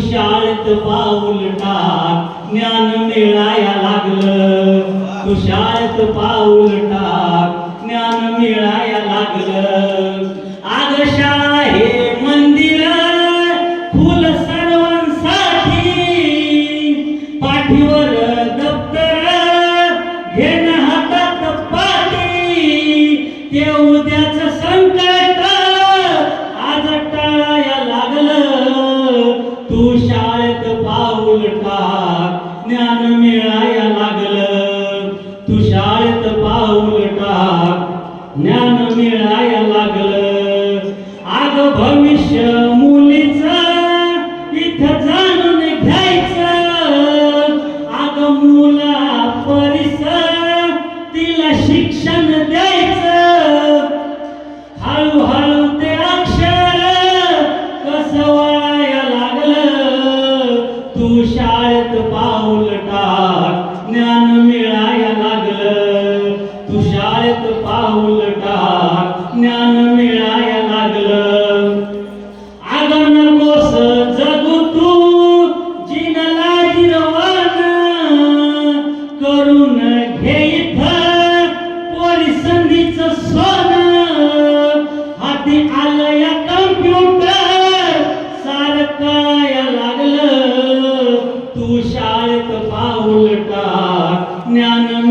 शाळेत पाऊल टाक ज्ञान मिळाया लागलं. तू शाळेत पाऊल टाक ज्ञान मिळाया लागलं. आग शाळा हे फुल पाठीवर दप्तर हातात ज्ञान मिळाया लागलं. तू शाळेत पाऊल टाक. ज्ञान मिळाया लागलं. आग भविष्य पाऊल टाक ज्ञान मिळाया लागलं. जगू तू. जिनला जिरवान करून घे इथं. हाती आलं या कम्प्युटर सारखाया लागलं. तू शाळेत पाऊल टाक ज्ञान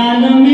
ஞானம்